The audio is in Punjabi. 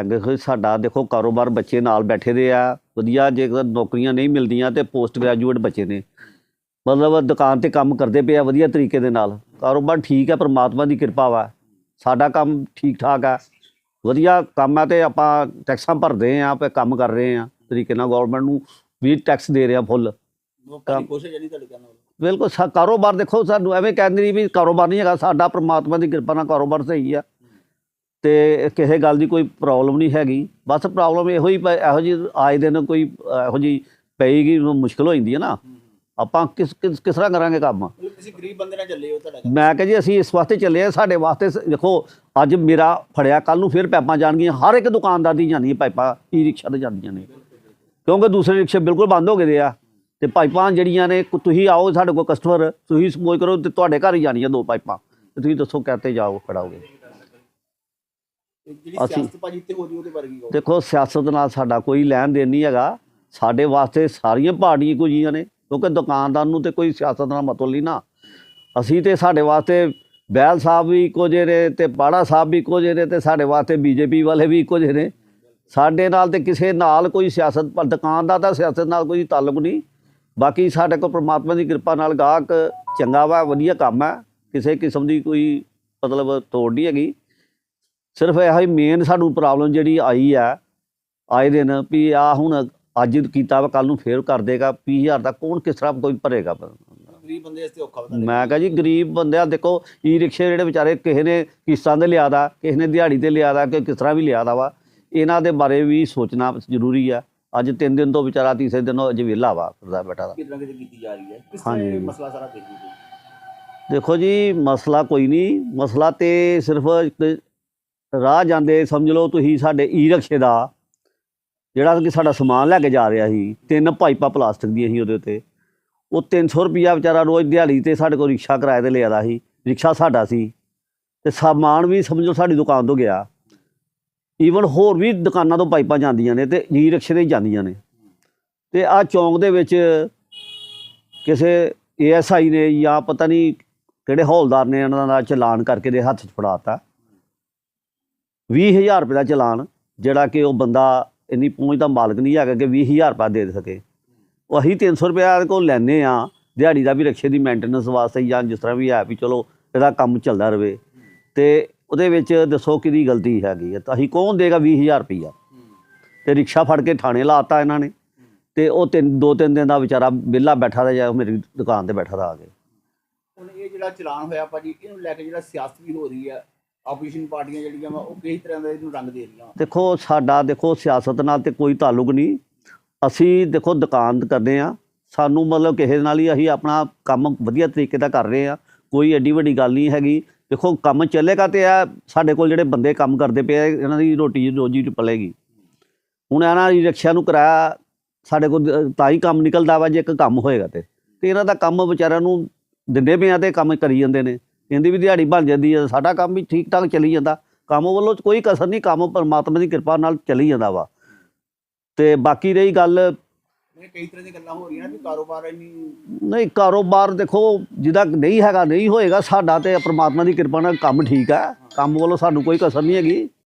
ਅੱਗੇ ਹੋਏ ਸਾਡਾ ਦੇਖੋ ਕਾਰੋਬਾਰ ਬੱਚੇ ਨਾਲ ਬੈਠੇ ਦੇ ਆ ਵਧੀਆ ਜੇਕਰ ਨੌਕਰੀਆਂ ਨਹੀਂ ਮਿਲਦੀਆਂ ਤੇ ਪੋਸਟ ਗ੍ਰੈਜੂਏਟ ਬੱਚੇ ਨੇ। ਮਤਲਬ ਦੁਕਾਨ ਤੇ ਕੰਮ ਕਰਦੇ ਪਏ ਆ ਵਧੀਆ ਤਰੀਕੇ ਦੇ ਨਾਲ। ਕਾਰੋਬਾਰ ਠੀਕ ਹੈ ਪ੍ਰਮਾਤਮਾ ਦੀ ਕਿਰਪਾ ਵਾ। ਸਾਡਾ ਕੰਮ ਠੀਕ ਠਾਕ ਆ। ਵਧੀਆ ਕੰਮ ਆ ਤੇ ਆਪਾਂ ਟੈਕਸਾਂ ਭਰਦੇ ਆ ਆਪੇ ਕੰਮ ਕਰ ਰਹੇ ਆ। ਤਰੀਕੇ ਨਾਲ ਗਵਰਨਮੈਂਟ ਨੂੰ ਵੀ ਟੈਕਸ ਦੇ ਰਹੇ ਫੁੱਲ ਕੋਸ਼ਿਸ਼ ਜਿਹੜੀ ਤੁਹਾਡੇ ਬਿਲਕੁਲ ਸਾ ਕਾਰੋਬਾਰ ਦੇਖੋ ਸਾਨੂੰ ਐਵੇਂ ਕਹਿੰਦੇ ਨਹੀਂ ਵੀ ਕਾਰੋਬਾਰ ਨਹੀਂ ਹੈਗਾ ਸਾਡਾ ਪ੍ਰਮਾਤਮਾ ਦੀ ਕਿਰਪਾ ਨਾਲ ਕਾਰੋਬਾਰ ਸਹੀ ਆ। ਤੇ ਕਿਸੇ ਗੱਲ ਦੀ ਕੋਈ ਪ੍ਰੋਬਲਮ ਨਹੀਂ ਹੈਗੀ। ਬਸ ਪ੍ਰੋਬਲਮ ਇਹੋ ਹੀ ਪ- ਇਹੋ ਜੀ ਆਏ ਦਿਨ ਕੋਈ ਇਹੋ ਜੀ ਪਏਗੀ ਮੁਸ਼ਕਲ ਹੋ ਜਾਂਦੀ ਹੈ ਨਾ। ਆਪਾਂ ਕਿਸ ਕਿਸ ਕਿਸ ਤਰ੍ਹਾਂ ਕਰਾਂਗੇ ਕੰਮ? ਮਤਲਬ ਤੁਸੀਂ ਗਰੀਬ ਬੰਦੇ ਨਾਲ ਚੱਲੇ ਹੋ ਤੁਹਾਡਾ ਮੈਂ ਕਿਹਾ ਜੀ ਅਸੀਂ ਇਸ ਵਾਸਤੇ ਚੱਲੇ ਆ ਸਾਡੇ ਵਾਸਤੇ ਸ- ਦੇਖੋ ਅੱਜ ਮੇਰਾ ਫੜਿਆ ਕੱਲ ਨੂੰ ਫਿਰ ਪਾਈਪਾਂ ਜਾਣਗੀਆਂ ਹਰ ਇੱਕ ਦੁਕਾਨਦਾਰ ਦੀ ਜਾਂਦੀਆਂ ਪਾਈਪਾਂ ਈ ਰਿਕਸ਼ਾ ਤੇ ਜਾਂਦੀਆਂ ਨੇ। ਕਿਉਂਕਿ ਦੂਸਰੇ ਰਿਕਸ਼ੇ ਬਿਲਕੁਲ ਬੰਦ ਹੋ ਗਏ ਦੇ ਆ ਤੇ ਪਾਈਪਾਂ ਜਿਹੜੀਆਂ ਨੇ ਕੁ- ਤੁਸੀਂ ਆਓ ਸਾਡੇ ਕੋਲ ਕਸਟਮਰ ਤੁਸੀਂ ਸਪੋਜ਼ ਕਰੋ ਤੇ ਤੁਹਾਡੇ ਘਰ ਹੀ ਜਾਣੀਆਂ ਦੋ ਪਾਈਪਾਂ ਤੇ ਤੁਸੀਂ ਦੱਸੋ ਕਿੱਥੇ ਜਾਓ ਖੜਾਓਗੇ ਜਿਹੜੀ ਅਸੀਂ- ਸਿਆਸਤ ਭਾਜੀ ਤੇ ਹੋ ਰਹੀ ਉਹਦੇ ਬਾਰੇ ਕੀ ਕਹੋ ਦੇਖੋ ਸਿਆਸਤ ਨਾਲ ਸਾਡਾ ਕੋਈ ਲੈਣ ਦੇਣ ਨਹੀਂ ਹੈਗਾ। ਸਾਡੇ ਵਾਸਤੇ ਸਾਰੀਆਂ ਪਾਰਟੀਆਂ ਜਿਹੀਆਂ ਨੇ ਕਿਉਂਕਿ ਦੁਕਾਨਦਾਰ ਨੂੰ ਤੇ ਕੋਈ ਸਿਆਸਤ ਨਾਲ ਮਤਲਬ ਨਹੀਂ ਨਾ। ਅਸੀਂ ਤੇ ਸਾਡੇ ਵਾਸਤੇ ਬੈਲ ਸਾਹਿਬ ਵੀ ਇੱਕੋ ਜਿਹੇ ਨੇ ਤੇ ਪਾੜਾ ਸਾਹਿਬ ਵੀ ਇੱਕੋ ਜਿਹੇ ਨੇ ਤੇ ਸਾਡੇ ਵਾਸਤੇ ਬੀਜੇਪੀ ਵਾਲੇ ਵੀ ਇੱਕੋ ਜਿਹੇ ਨੇ। ਸਾਡੇ ਨਾਲ ਤੇ ਕਿਸੇ ਨਾਲ ਕੋਈ ਸਿਆਸਤ ਪਰ ਦੁਕਾਨਦਾਰ ਦਾ ਸਿਆਸਤ ਨਾਲ ਕੋਈ ਤਾਲੁਕ ਨਹੀਂ। ਬਾਕੀ ਸਾਡੇ ਕੋਲ ਪ੍ਰਮਾਤਮਾ ਦੀ ਕਿਰਪਾ ਨਾਲ ਗਾਹਕ ਚੰਗਾ ਵਾ ਵਧੀਆ ਕੰਮ ਹੈ ਕਿਸੇ ਕਿਸਮ ਦੀ ਕੋਈ ਮਤਲਬ ਤੋੜ ਨਹੀਂ ਹੈਗੀ। ਸਿਰਫ ਇਹੋ ਹੀ ਮੇਨ ਸਾਨੂੰ ਪ੍ਰੋਬਲਮ ਜਿਹੜੀ ਆਈ ਆ ਆਏ ਦਿਨ ਵੀ ਆ ਹੁਣ ਅੱਜ ਕੀਤਾ ਵਾ ਕੱਲ ਨੂੰ ਫੇਰ ਕਰ ਦੇਗਾ 20000 ਦਾ ਕੌਣ ਕਿਸ ਤਰ੍ਹਾਂ ਕੋਈ ਭਰੇਗਾ? ਗਰੀਬ ਬੰਦੇ ਵਾਸਤੇ ਔਖਾ ਬਤਾ ਮੈਂ ਕਹਾਂ ਜੀ ਗਰੀਬ ਬੰਦਿਆਂ ਦੇਖੋ ਈ ਰਿਕਸ਼ੇ ਜਿਹੜੇ ਵਿਚਾਰੇ ਕਿਸੇ ਨੇ ਕਿਸ਼ਤਾਂ ਦੇ ਲਿਆਦਾ ਕਿਸੇ ਨੇ ਦਿਹਾੜੀ ਤੇ ਲਿਆਦਾ ਕਿ ਕਿਸ ਤਰ੍ਹਾਂ ਵੀ ਲਿਆਦਾ ਵਾ ਇਹਨਾਂ ਦੇ ਬਾਰੇ ਵੀ ਸੋਚਣਾ ਜ਼ਰੂਰੀ ਆ। ਅੱਜ ਤਿੰਨ ਦਿਨ ਤੋਂ ਵਿਚਾਰਾ ਤੀਸਰੇ ਦਿਨ ਅਜੇ ਵਿਹਲਾ ਵਾ ਫਿਰਦਾ ਬੈਠਾ ਦਾ ਕਿਤੇ ਨਾ ਕਿਤੇ ਕੀਤੀ ਜਾ ਰਹੀ ਹੈ? ਕਿਸ। ਤਰ੍ਹਾਂ ਮਸਲਾ ਸਾਰਾ ਦੇਖੀ ਜੀ ਦੇਖੋ ਜੀ ਮਸਲਾ ਕੋਈ ਨਹੀਂ ਮਸਲਾ ਤੇ ਸਿਰਫ ਰਾਹ ਜਾਂਦੇ ਸਮਝ ਲਓ ਤੁਸੀਂ ਸਾਡੇ ਈ ਰਿਕਸ਼ੇ ਦਾ, ਜਿਹੜਾ ਕਿ ਸਾਡਾ ਸਮਾਨ ਲੈ ਕੇ ਜਾ ਰਿਹਾ ਸੀ, ਤਿੰਨ ਪਾਈਪਾਂ ਪਲਾਸਟਿਕ ਦੀਆਂ ਸੀ ਉਹਦੇ ਉੱਤੇ। ਉਹ 300 ਰੁਪਿਆ ਵਿਚਾਰਾ ਰੋਜ਼ ਦਿਹਾੜੀ ਤੇ ਸਾਡੇ ਕੋਲ ਰਿਕਸ਼ਾ ਕਿਰਾਏ ਤੇ ਲਿਆਦਾ ਸੀ, ਰਿਕਸ਼ਾ ਸਾਡਾ ਸੀ। ਤੇ ਸਮਾਨ ਵੀ ਸਮਝੋ ਸਾਡੀ ਦੁਕਾਨ ਤੋਂ ਗਿਆ। ਈਵਨ ਹੋਰ ਵੀ ਦੁਕਾਨਾਂ ਤੋਂ ਪਾਈਪਾਂ ਜਾਂਦੀਆਂ ਨੇ ਤੇ ਈ ਰਿਕਸ਼ੇ ਤੇ ਹੀ ਜਾਂਦੀਆਂ ਨੇ। ਤੇ ਆ ਚੌਂਕ ਦੇ ਵਿੱਚ ਕਿਸੇ ਏਐਸਆਈ ਨੇ ਜਾਂ ਪਤਾ ਨਹੀਂ ਕਿਹੜੇ ਹੌਲਦਾਰ ਨੇ ਇਹਨਾਂ ਦਾ ਚਲਾਨ ਕਰਕੇ ਦੇ ਹੱਥ 'ਚ ਫੜਾਤਾ। 20000 ਰੁਪਏ ਦਾ ਚਲਾਨ, ਜਿਹੜਾ ਕਿ ਉਹ ਬੰਦਾ ਇੰਨੀ ਪਹੁੰਚ ਦਾ ਮਾਲਕ ਨਹੀਂ ਹੈਗਾ ਕਿ 20000 ਰੁਪਏ ਦੇ ਸਕੇ। ਉਹ ਅਸੀਂ 300 ਰੁਪਏ ਇਹਦੇ ਕੋਲ ਲੈਨੇ ਆ ਦਿਹਾੜੀ ਦਾ ਵੀ ਰਕਸ਼ੇ ਦੀ ਮੇਨਟੇਨੈਂਸ ਵਾਸਤੇ ਜਾਂ ਜਿਸ ਤਰ੍ਹਾਂ ਵੀ ਹੈ ਵੀ ਚਲੋ, ਇਹਦਾ ਕੰਮ ਚੱਲਦਾ ਰਵੇ। ਤੇ ਉਹਦੇ ਵਿੱਚ ਦੱਸੋ ਕਿਹਦੀ ਗਲਤੀ ਹੈਗੀ ਹੈ। ਤਾਂ ਅਸੀਂ ਕੌਣ ਦੇਗਾ 20000 ਰੁਪਈਆ? ਤੇ ਰਿਕਸ਼ਾ ਫੜ ਕੇ ਥਾਣੇ ਲਾਤਾ ਇਹਨਾਂ ਨੇ। ਤੇ ਉਹ ਤਿੰਨ, ਦੋ ਤਿੰਨ ਦਿਨ ਦਾ ਵਿਚਾਰਾ ਵਿਹਲਾ ਬੈਠਾ ਦਾ ਜਾਂ ਮੇਰੀ ਦੁਕਾਨ ਤੇ ਬੈਠਾ ਦਾ ਆ ਕੇ ਹੁਣ ਇਹ ਜਿਹੜਾ ਚਲਾਨ ਹੋਇਆ ਭਾਜੀ, ਇਹਨੂੰ ਲੈ ਕੇ ਜਿਹੜਾ ਸਿਆਸਤ ਵੀ ਹੋ ਰਹੀ ਹੈ ਆਪੋਜੀਸ਼ਨ ਪਾਰਟੀਆਂ ਜਿਹੜੀਆਂ ਵਾ, ਉਹ ਕਈ ਤਰ੍ਹਾਂ ਦਾ ਇਹਨੂੰ ਰੰਗ ਦੇ ਰਹੀਆਂ ਦੇਖੋ, ਸਾਡਾ, ਦੇਖੋ, ਸਿਆਸਤ ਨਾਲ ਤੇ ਕੋਈ ਤਾਲੁਕ ਨਹੀਂ। ਅਸੀਂ, ਦੇਖੋ, ਦੁਕਾਨ ਕਰਦੇ ਆ। ਸਾਨੂੰ ਮਤਲਬ ਕਿਸੇ ਨਾਲ ਹੀ ਅਸੀਂ ਆਪਣਾ ਕੰਮ ਵਧੀਆ ਤਰੀਕੇ ਦਾ ਕਰ ਰਹੇ ਆ। ਕੋਈ ਐਡੀ ਵੱਡੀ ਗੱਲ ਨਹੀਂ ਹੈਗੀ। ਦੇਖੋ, ਕੰਮ ਚੱਲੇਗਾ ਤੇ ਆ ਸਾਡੇ ਕੋਲ ਜਿਹੜੇ ਬੰਦੇ ਕੰਮ ਕਰਦੇ ਪਏ ਆ, ਇਹਨਾਂ ਦੀ ਰੋਟੀ ਰੋਜੀ ਪਲੇਗੀ। ਹੁਣ ਇਹਨਾਂ ਦੀ ਰਿਕਸ਼ਾ ਨੂੰ ਕਰਾਇਆ, ਸਾਡੇ ਕੋਲ ਤਾਂ ਹੀ ਕੰਮ ਨਿਕਲਦਾ ਵਾ ਜੇ ਇੱਕ ਕੰਮ ਹੋਏਗਾ ਤੇ। ਤੇ ਇਹਨਾਂ ਦਾ ਕੰਮ ਵਿਚਾਰਿਆਂ ਨੂੰ ਦਿੰਦੇ ਪਏ ਆ ਤੇ ਕੰਮ ਕਰੀ ਜਾਂਦੇ ਨੇ। ਇਹਦੀ ਵੀ ਦਿਹਾੜੀ ਬਣ ਜਾਂਦੀ ਹੈ ਸਾਡਾ ਕੰਮ ਵੀ ਠੀਕ ਠਾਕ ਚੱਲੀ ਜਾਂਦਾ। ਕੰਮ ਵੱਲੋਂ ਕੋਈ ਕਸਰ ਨਹੀਂ ਕੰਮ ਪਰਮਾਤਮਾ ਦੀ ਕਿਰਪਾ ਨਾਲ ਚੱਲੀ ਜਾਂਦਾ ਵਾ। ਤੇ ਬਾਕੀ ਰਹੀ ਗੱਲ ਕਈ ਤਰ੍ਹਾਂ ਦੀਆਂ ਗੱਲਾਂ ਹੋ ਰਹੀਆਂ ਨੇ ਕਾਰੋਬਾਰ ਨਹੀਂ ਕਾਰੋਬਾਰ ਦੇਖੋ ਜਿਹਦਾ ਨਹੀਂ ਹੈਗਾ ਨਹੀਂ ਹੋਏਗਾ ਸਾਡਾ ਤੇ ਪਰਮਾਤਮਾ ਦੀ ਕਿਰਪਾ ਨਾਲ ਕੰਮ ਠੀਕ ਹੈ। ਕੰਮ ਵੱਲੋਂ ਸਾਨੂੰ ਕੋਈ ਕਸਰ ਨਹੀਂ ਹੈਗੀ।